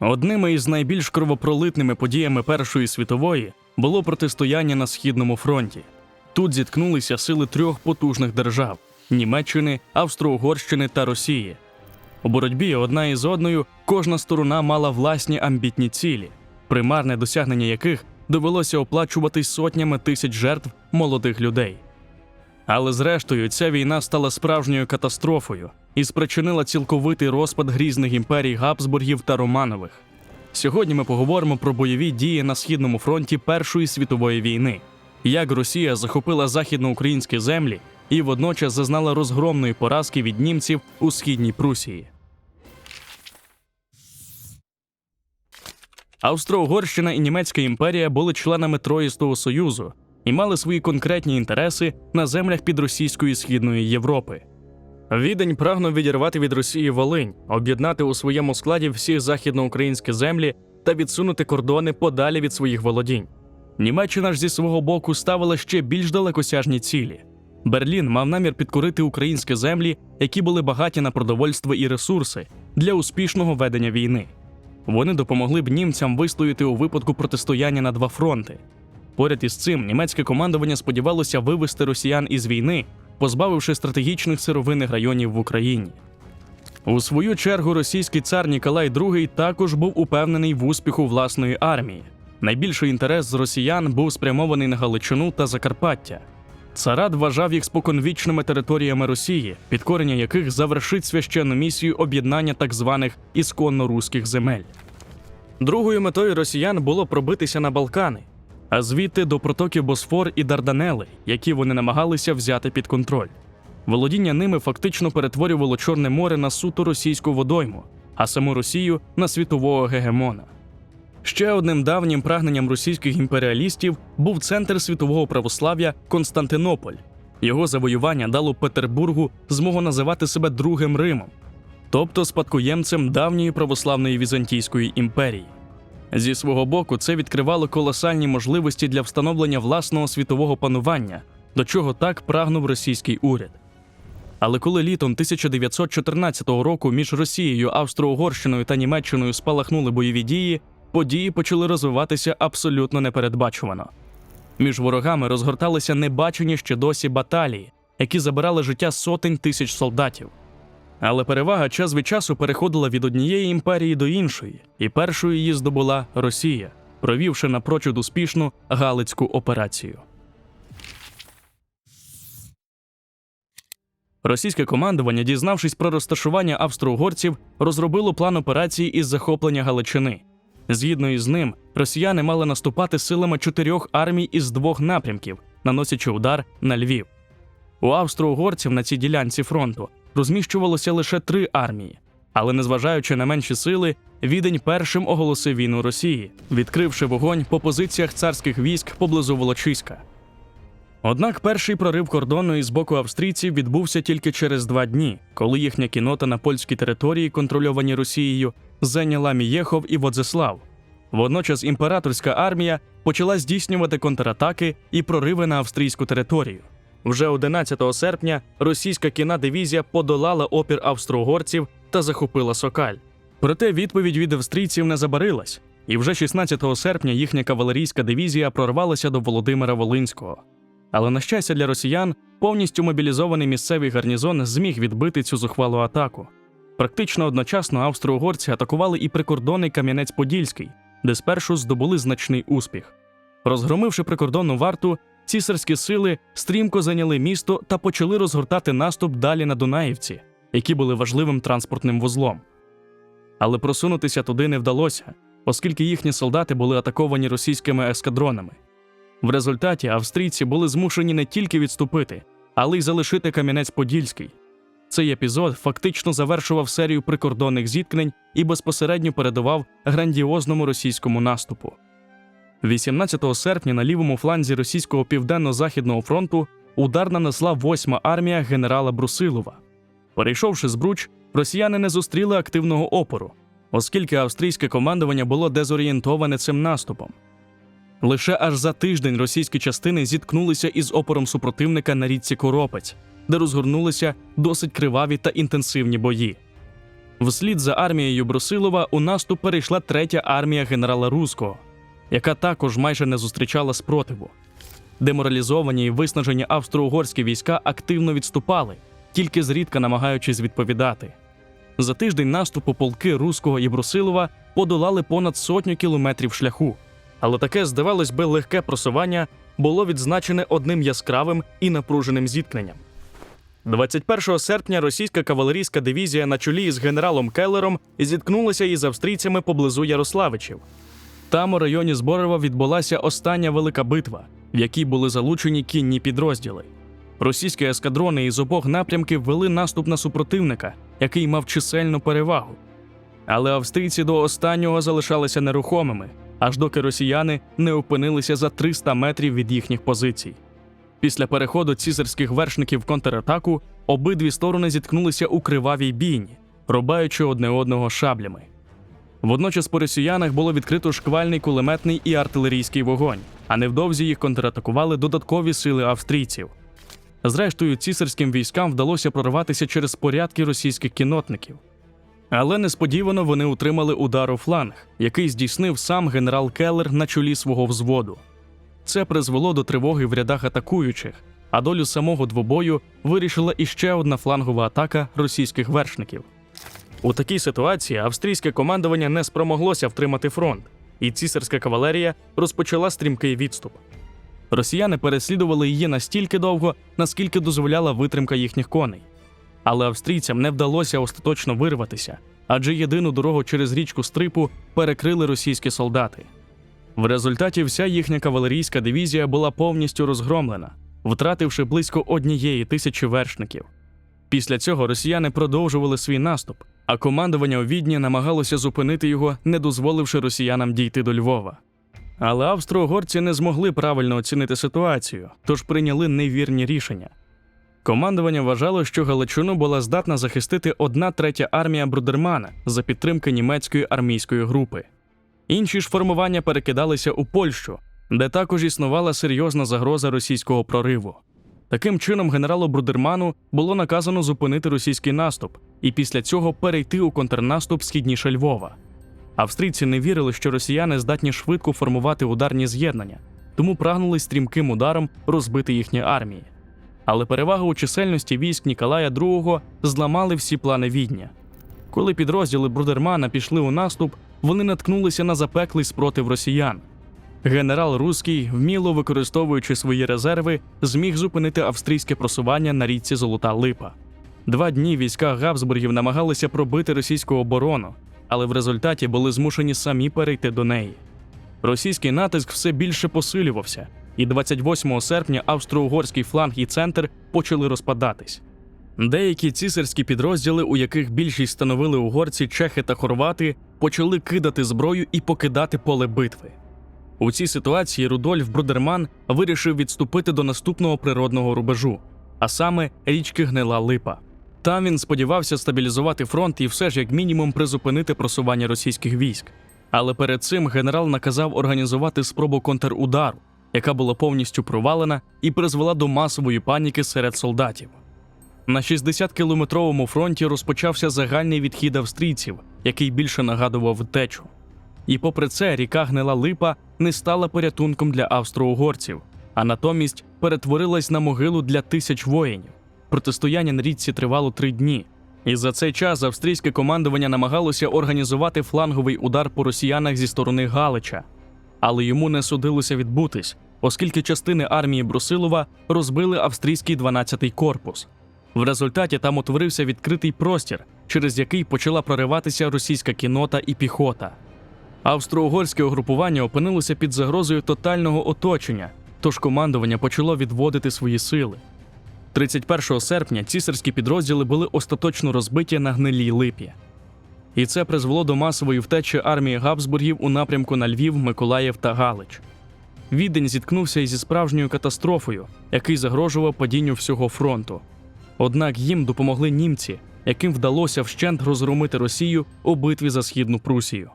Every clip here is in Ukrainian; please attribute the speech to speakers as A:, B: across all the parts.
A: Одними із найбільш кровопролитними подіями Першої світової було протистояння на східному фронті. Тут зіткнулися сили трьох потужних держав Німеччини, Австро-Угорщини та Росії. У боротьбі одна із одною кожна сторона мала власні амбітні цілі, примарне досягнення яких довелося оплачувати сотнями тисяч жертв молодих людей. Але зрештою, ця війна стала справжньою катастрофою і спричинила цілковитий розпад грізних імперій Габсбургів та Романових. Сьогодні ми поговоримо про бойові дії на східному фронті Першої світової війни, як Росія захопила західноукраїнські землі і водночас зазнала розгромної поразки від німців у східній Прусії. Австро-Угорщина і Німецька імперія були членами Троїстого Союзу і мали свої конкретні інтереси на землях підросійської східної Європи. Відень прагнув відірвати від Росії Волинь, об'єднати у своєму складі всі західноукраїнські землі та відсунути кордони подалі від своїх володінь. Німеччина ж зі свого боку ставила ще більш далекосяжні цілі. Берлін мав намір підкорити українські землі, які були багаті на продовольство і ресурси для успішного ведення війни. Вони допомогли б німцям вистояти у випадку протистояння на два фронти. Поряд із цим німецьке командування сподівалося вивести росіян із війни, позбавивши стратегічних сировинних районів в Україні. У свою чергу російський цар Ніколай II також був упевнений в успіху власної армії. Найбільший інтерес з росіян був спрямований на Галичину та Закарпаття. Царат вважав їх споконвічними територіями Росії, підкорення яких завершить священну місію об'єднання так званих ісконно руських земель. Другою метою росіян було пробитися на Балкани, а звідти до протоків Босфор і Дарданели, які вони намагалися взяти під контроль. Володіння ними фактично перетворювало Чорне море на суто російську водойму, а саму Росію на світового гегемона. Ще одним давнім прагненням російських імперіалістів був центр світового православ'я Константинополь. Його завоювання дало Петербургу змогу називати себе Другим Римом, тобто спадкоємцем давньої православної Візантійської імперії. Зі свого боку, це відкривало колосальні можливості для встановлення власного світового панування, до чого так прагнув російський уряд. Але коли літом 1914 року між Росією, Австро-Угорщиною та Німеччиною спалахнули бойові дії, події почали розвиватися абсолютно непередбачувано. Між ворогами розгорталися небачені ще досі баталії, які забирали життя сотень тисяч солдатів. Але перевага час від часу переходила від однієї імперії до іншої, і першою її здобула Росія, провівши напрочуд успішну Галицьку операцію. Російське командування, дізнавшись про розташування австро-угорців, розробило план операції із захоплення Галичини. Згідно із ним, росіяни мали наступати силами чотирьох армій із двох напрямків, наносячи удар на Львів. У австро-угорців на цій ділянці фронту розміщувалося лише три армії, але незважаючи на менші сили, відень першим оголосив війну Росії, відкривши вогонь по позиціях царських військ поблизу Волочиська. Однак перший прорив кордону із боку австрійців відбувся тільки через два дні, коли їхня кінота на польській території, контрольованій Росією, зайняла Мієхов і Водзислав. Водночас імператорська армія почала здійснювати контратаки і прориви на австрійську територію. Вже 11 серпня російська кінна дивізія подолала опір австро-угорців та захопила Сокаль. Проте відповідь від австрійців не забарилась, і вже 16 серпня їхня кавалерійська дивізія прорвалася до Володимира Волинського. Але на щастя для росіян, повністю мобілізований місцевий гарнізон зміг відбити цю зухвалу атаку. Практично одночасно австро-угорці атакували і прикордонний Кам'янець-Подільський, де спершу здобули значний успіх. Розгромивши прикордонну варту, цісарські сили стрімко зайняли місто та почали розгортати наступ далі на Дунаївці, які були важливим транспортним вузлом. Але просунутися туди не вдалося, оскільки їхні солдати були атаковані російськими ескадронами. В результаті австрійці були змушені не тільки відступити, але й залишити Кам'янець-Подільський. Цей епізод фактично завершував серію прикордонних зіткнень і безпосередньо передував грандіозному російському наступу. 18 серпня на лівому фланзі російського південно-західного фронту удар нанесла 8-ма армія генерала Брусилова. Перейшовши збруч, росіяни не зустріли активного опору, оскільки австрійське командування було дезорієнтоване цим наступом. Лише аж за тиждень російські частини зіткнулися із опором супротивника на річці Коропець, де розгорнулися досить криваві та інтенсивні бої. Вслід за армією Брусилова у наступ перейшла третя армія генерала Руського, яка також майже не зустрічала спротиву. Деморалізовані і виснажені австро-угорські війська активно відступали, тільки зрідка намагаючись відповідати. За тиждень наступу полки Руського і Брусилова подолали понад сотню кілометрів шляху. Але таке, здавалось би, легке просування було відзначене одним яскравим і напруженим зіткненням. 21 серпня російська кавалерійська дивізія на чолі з генералом Келлером зіткнулася із австрійцями поблизу Ярославичів. Там у районі Зборова відбулася остання велика битва, в якій були залучені кінні підрозділи. Російські ескадрони із обох напрямків вели наступ на супротивника, який мав чисельну перевагу. Але австрійці до останнього залишалися нерухомими, аж доки росіяни не опинилися за 300 метрів від їхніх позицій. Після переходу цісарських вершників в контратаку обидві сторони зіткнулися у кривавій бійні, рубаючи одне одного шаблями. Водночас по росіянах було відкрито шквальний кулеметний і артилерійський вогонь, а невдовзі їх контратакували додаткові сили австрійців. Зрештою, цісарським військам вдалося прорватися через порядки російських кінотників. Але несподівано вони утримали удар у фланг, який здійснив сам генерал Келлер на чолі свого взводу. Це призвело до тривоги в рядах атакуючих, а долю самого двобою вирішила іще одна флангова атака російських вершників. У такій ситуації австрійське командування не спромоглося втримати фронт, і цісарська кавалерія розпочала стрімкий відступ. Росіяни переслідували її настільки довго, наскільки дозволяла витримка їхніх коней. Але австрійцям не вдалося остаточно вирватися, адже єдину дорогу через річку Стрипу перекрили російські солдати. В результаті вся їхня кавалерійська дивізія була повністю розгромлена, втративши близько однієї тисячі вершників. Після цього росіяни продовжували свій наступ, а командування у Відні намагалося зупинити його, не дозволивши росіянам дійти до Львова. Але австро-угорці не змогли правильно оцінити ситуацію, тож прийняли невірні рішення. Командування вважало, що Галичину була здатна захистити одна третя армія Брудермана за підтримки німецької армійської групи. Інші ж формування перекидалися у Польщу, де також існувала серйозна загроза російського прориву. Таким чином, генералу Брудерману було наказано зупинити російський наступ і після цього перейти у контрнаступ східніше Львова. Австрійці не вірили, що росіяни здатні швидко формувати ударні з'єднання, тому прагнули стрімким ударом розбити їхні армії. Але перевага у чисельності військ Ніколая II зламали всі плани відня. Коли підрозділи Брудермана пішли у наступ, вони наткнулися на запеклий спротив росіян. Генерал Руський, вміло використовуючи свої резерви, зміг зупинити австрійське просування на річці Золота Липа. Два дні війська Габсбургів намагалися пробити російську оборону, але в результаті були змушені самі перейти до неї. Російський натиск все більше посилювався, і 28 серпня австро-угорський фланг і центр почали розпадатись. Деякі цісарські підрозділи, у яких більшість становили угорці, чехи та хорвати, почали кидати зброю і покидати поле битви. У цій ситуації Рудольф Брудерман вирішив відступити до наступного природного рубежу, а саме річки Гнила Липа. Там він сподівався стабілізувати фронт і все ж як мінімум призупинити просування російських військ. Але перед цим генерал наказав організувати спробу контрудару, яка була повністю провалена і призвела до масової паніки серед солдатів. На 60-кілометровому фронті розпочався загальний відхід австрійців, який більше нагадував втечу. І попри це, ріка Гнила Липа не стала порятунком для австро-угорців, а натомість перетворилась на могилу для тисяч воїнів. Протистояння на річці тривало три дні, і за цей час австрійське командування намагалося організувати фланговий удар по росіянах зі сторони Галича, але йому не судилося відбутись, оскільки частини армії Брусилова розбили австрійський 12-й корпус. В результаті там утворився відкритий простір, через який почала прориватися російська кінота і піхота. Австро-угорське угрупування опинилося під загрозою тотального оточення, тож командування почало відводити свої сили. 31 серпня цісарські підрозділи були остаточно розбиті на гнилій липі. І це призвело до масової втечі армії Габсбургів у напрямку на Львів, Миколаїв та Галич. Відень зіткнувся із справжньою катастрофою, який загрожував падінню всього фронту. Однак їм допомогли німці, яким вдалося вщент розгромити Росію у битві за східну Прусію.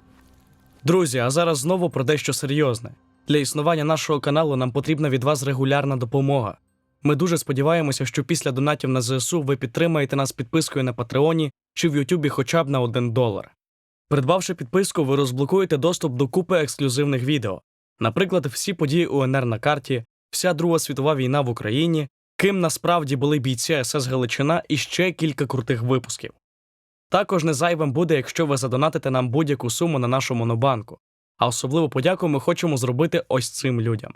A: Друзі, а зараз знову про дещо серйозне. Для існування нашого каналу нам потрібна від вас регулярна допомога. Ми дуже сподіваємося, що після донатів на ЗСУ ви підтримаєте нас підпискою на Патреоні чи в Ютубі хоча б на 1 долар. Придбавши підписку, ви розблокуєте доступ до купи ексклюзивних відео, наприклад, всі події УНР на карті, вся Друга світова війна в Україні, ким насправді були бійці СС Галичина і ще кілька крутих випусків. Також не зайвим буде, якщо ви задонатите нам будь-яку суму на нашу монобанку, а особливу подяку ми хочемо зробити ось цим людям.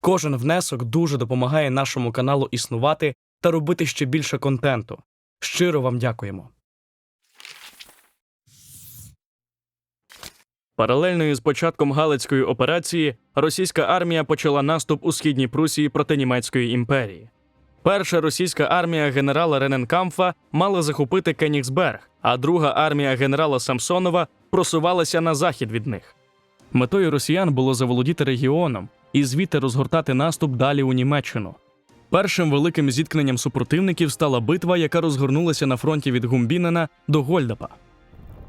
A: Кожен внесок дуже допомагає нашому каналу існувати та робити ще більше контенту. Щиро вам дякуємо. Паралельно із початком Галицької операції російська армія почала наступ у східній Прусії проти Німецької імперії. Перша російська армія генерала Рененкамфа мала захопити Кенігсберг, а друга армія генерала Самсонова просувалася на захід від них. Метою росіян було заволодіти регіоном і звідти розгортати наступ далі у Німеччину. Першим великим зіткненням супротивників стала битва, яка розгорнулася на фронті від Гумбінена до Гольдапа.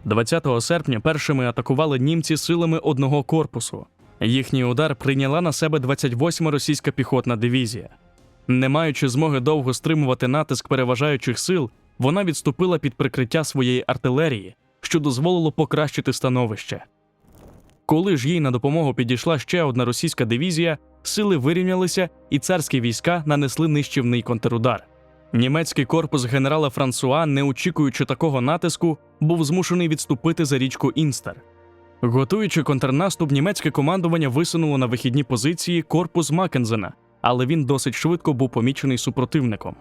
A: 20 серпня першими атакували німці силами одного корпусу. Їхній удар прийняла на себе 28-ма російська піхотна дивізія. Не маючи змоги довго стримувати натиск переважаючих сил, вона відступила під прикриття своєї артилерії, що дозволило покращити становище. Коли ж їй на допомогу підійшла ще одна російська дивізія, сили вирівнялися, і царські війська нанесли нищівний контрудар. Німецький корпус генерала Франсуа, не очікуючи такого натиску, був змушений відступити за річку Інстер. Готуючи контрнаступ, німецьке командування висунуло на вихідні позиції корпус Маккензена, але він досить швидко був помічений супротивником.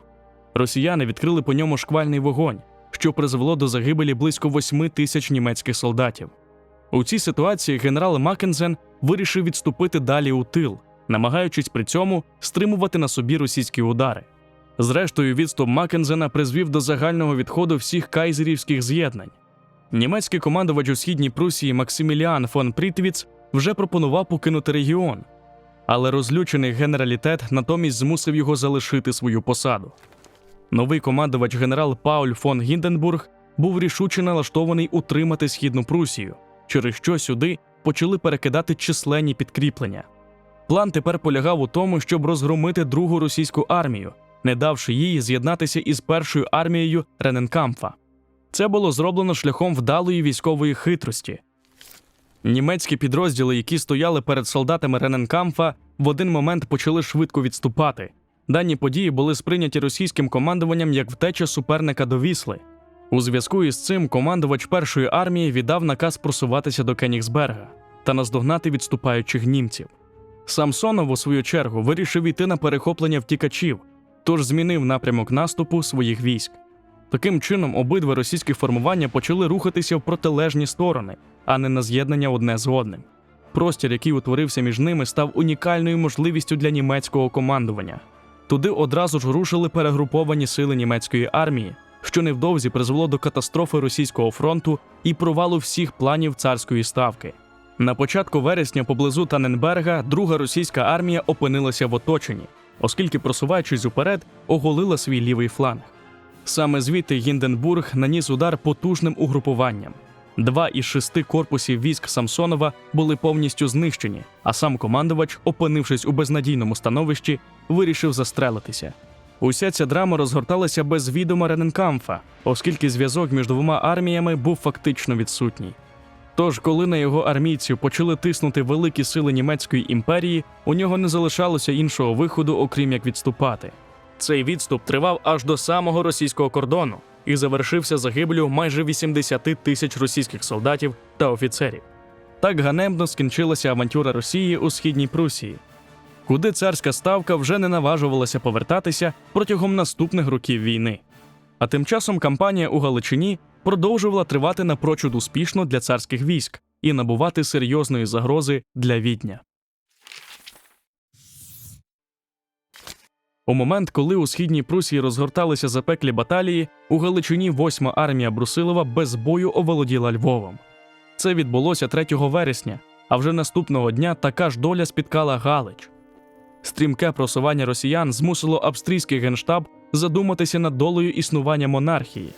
A: Росіяни відкрили по ньому шквальний вогонь, що призвело до загибелі близько 8 тисяч німецьких солдатів. У цій ситуації генерал Маккензен вирішив відступити далі у тил, намагаючись при цьому стримувати на собі російські удари. Зрештою, відступ Маккензена призвів до загального відходу всіх кайзерівських з'єднань. Німецький командувач у східній Прусії Максиміліан фон Прітвіц вже пропонував покинути регіон, але розлючений генералітет натомість змусив його залишити свою посаду. Новий командувач генерал Пауль фон Гінденбург був рішуче налаштований утримати східну Прусію, через що сюди почали перекидати численні підкріплення. План тепер полягав у тому, щоб розгромити другу російську армію, не давши їй з'єднатися із першою армією Рененкамфа. Це було зроблено шляхом вдалої військової хитрості. Німецькі підрозділи, які стояли перед солдатами Рененкамфа, в один момент почали швидко відступати. Дані події були сприйняті російським командуванням як втеча суперника до Вісли. У зв'язку із цим командувач першої армії віддав наказ просуватися до Кенігсберга та наздогнати відступаючих німців. Самсонов, у свою чергу, вирішив іти на перехоплення втікачів, тож змінив напрямок наступу своїх військ. Таким чином, обидва російські формування почали рухатися в протилежні сторони, а не на з'єднання одне з одним. Простір, який утворився між ними, став унікальною можливістю для німецького командування. Туди одразу ж рушили перегруповані сили німецької армії, що невдовзі призвело до катастрофи російського фронту і провалу всіх планів царської ставки. На початку вересня поблизу Таненберга друга російська армія опинилася в оточенні, оскільки, просуваючись уперед, оголила свій лівий фланг. Саме звідти Гінденбург наніс удар потужним угрупуванням. Два із шести корпусів військ Самсонова були повністю знищені, а сам командувач, опинившись у безнадійному становищі, вирішив застрелитися. Уся ця драма розгорталася без відома Рененкамфа, оскільки зв'язок між двома арміями був фактично відсутній. Тож, коли на його армійців почали тиснути великі сили німецької імперії, у нього не залишалося іншого виходу, окрім як відступати. Цей відступ тривав аж до самого російського кордону і завершився загиблю майже 80 тисяч російських солдатів та офіцерів. Так ганебно скінчилася авантюра Росії у східній Прусії, куди царська ставка вже не наважувалася повертатися протягом наступних років війни. А тим часом кампанія у Галичині продовжувала тривати напрочуд успішно для царських військ і набувати серйозної загрози для відня. У момент, коли у східній Прусії розгорталися запеклі баталії, у Галичині 8-ма армія Брусилова без бою оволоділа Львовом. Це відбулося 3 вересня, а вже наступного дня така ж доля спіткала Галич. Стрімке просування росіян змусило австрійський генштаб задуматися над долею існування монархії.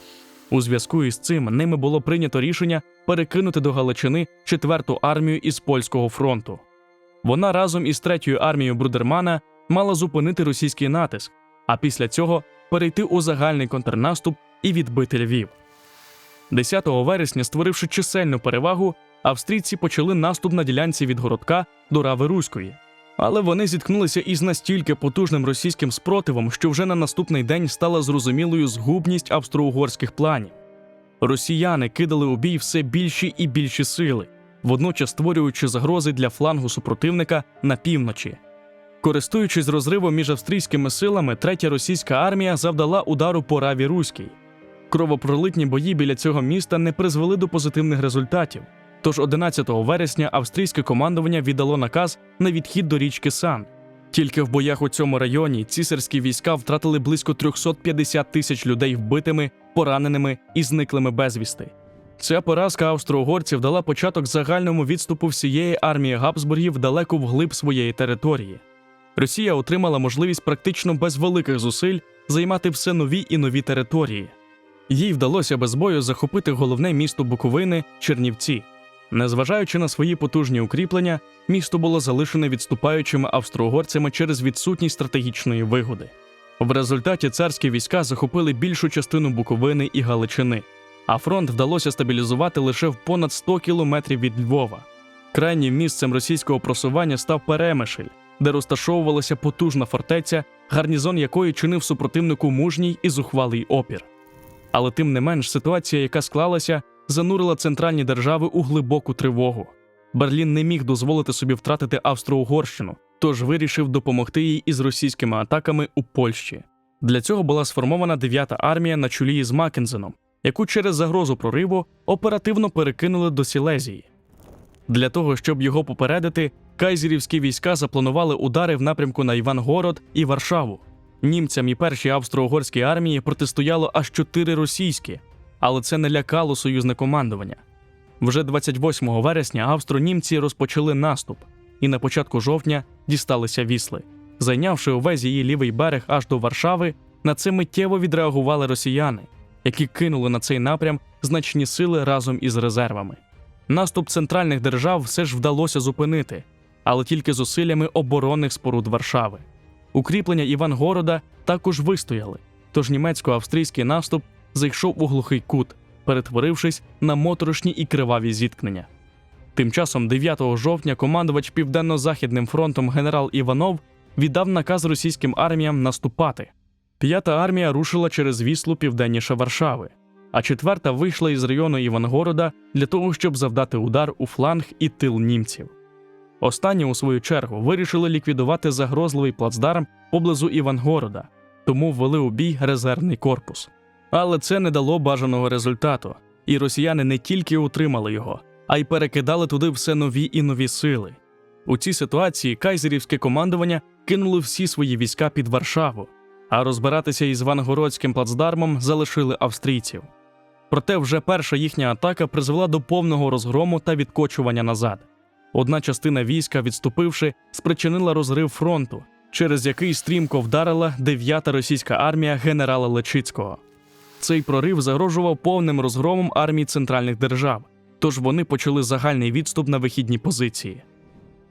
A: У зв'язку із цим ними було прийнято рішення перекинути до Галичини четверту армію із польського фронту. Вона разом із третьою армією Брудермана мала зупинити російський натиск, а після цього перейти у загальний контрнаступ і відбити Львів. 10 вересня, створивши чисельну перевагу, австрійці почали наступ на ділянці від городка до Рави Руської. Але вони зіткнулися із настільки потужним російським спротивом, що вже на наступний день стала зрозумілою згубність австро-угорських планів. Росіяни кидали у бій все більші і більші сили, водночас створюючи загрози для флангу супротивника на півночі. Користуючись розривом між австрійськими силами, третя російська армія завдала удару по Раві Руській. Кровопролитні бої біля цього міста не призвели до позитивних результатів. Тож 11 вересня австрійське командування віддало наказ на відхід до річки Сан. Тільки в боях у цьому районі цісарські війська втратили близько 350 тисяч людей вбитими, пораненими і зниклими безвісти. Ця поразка австро-угорців дала початок загальному відступу всієї армії Габсбургів далеко вглиб своєї території. Росія отримала можливість практично без великих зусиль займати все нові і нові території. Їй вдалося без бою захопити головне місто Буковини Чернівці. Незважаючи на свої потужні укріплення, місто було залишене відступаючими австро-угорцями через відсутність стратегічної вигоди. В результаті царські війська захопили більшу частину Буковини і Галичини, а фронт вдалося стабілізувати лише в понад 100 кілометрів від Львова. Крайнім місцем російського просування став Перемишль, де розташовувалася потужна фортеця, гарнізон якої чинив супротивнику мужній і зухвалий опір. Але тим не менш ситуація, яка склалася, занурила центральні держави у глибоку тривогу. Берлін не міг дозволити собі втратити Австро-Угорщину, тож вирішив допомогти їй із російськими атаками у Польщі. Для цього була сформована 9-та армія на чолі із Маккензеном, яку через загрозу прориву оперативно перекинули до Сілезії. Для того, щоб його попередити, кайзерівські війська запланували удари в напрямку на Івангород і Варшаву. Німцям і першій австро-угорській армії протистояло аж чотири російські, але це не лякало союзне командування. Вже 28 вересня австро-німці розпочали наступ і на початку жовтня дісталися вісли. Зайнявши увесь її лівий берег аж до Варшави, на це миттєво відреагували росіяни, які кинули на цей напрям значні сили разом із резервами. Наступ центральних держав все ж вдалося зупинити, але тільки зусиллями оборонних споруд Варшави. Укріплення Івангорода також вистояли, тож німецько-австрійський наступ зайшов у глухий кут, перетворившись на моторошні і криваві зіткнення. Тим часом, 9 жовтня, командувач Південно-Західним фронтом генерал Іванов віддав наказ російським арміям наступати. П'ята армія рушила через віслу південніше Варшави, а четверта вийшла із району Івангорода для того, щоб завдати удар у фланг і тил німців. Останні, у свою чергу, вирішили ліквідувати загрозливий плацдарм поблизу Івангорода, тому ввели у бій резервний корпус. Але це не дало бажаного результату, і росіяни не тільки утримали його, а й перекидали туди все нові і нові сили. У цій ситуації кайзерівське командування кинули всі свої війська під Варшаву, а розбиратися із Вангородським плацдармом залишили австрійців. Проте вже перша їхня атака призвела до повного розгрому та відкочування назад. Одна частина війська, відступивши, спричинила розрив фронту, через який стрімко вдарила 9-та російська армія генерала Лечицького. Цей прорив загрожував повним розгромом армій центральних держав, тож вони почали загальний відступ на вихідні позиції.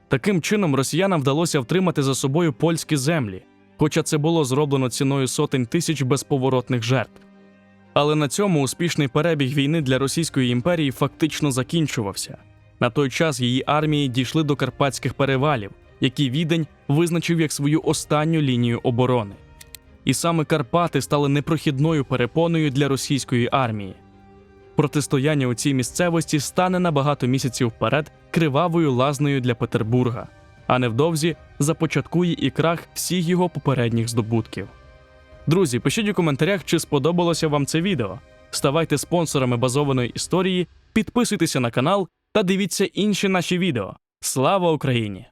A: Таким чином, росіянам вдалося втримати за собою польські землі, хоча це було зроблено ціною сотень тисяч безповоротних жертв. Але на цьому успішний перебіг війни для Російської імперії фактично закінчувався. На той час її армії дійшли до карпатських перевалів, які відень визначив як свою останню лінію оборони. І саме Карпати стали непрохідною перепоною для російської армії. Протистояння у цій місцевості стане на багато місяців вперед кривавою лазнею для Петербурга, а невдовзі започаткує і крах всіх його попередніх здобутків. Друзі, пишіть у коментарях, чи сподобалося вам це відео. Ставайте спонсорами базованої історії, підписуйтеся на канал та дивіться інші наші відео. Слава Україні!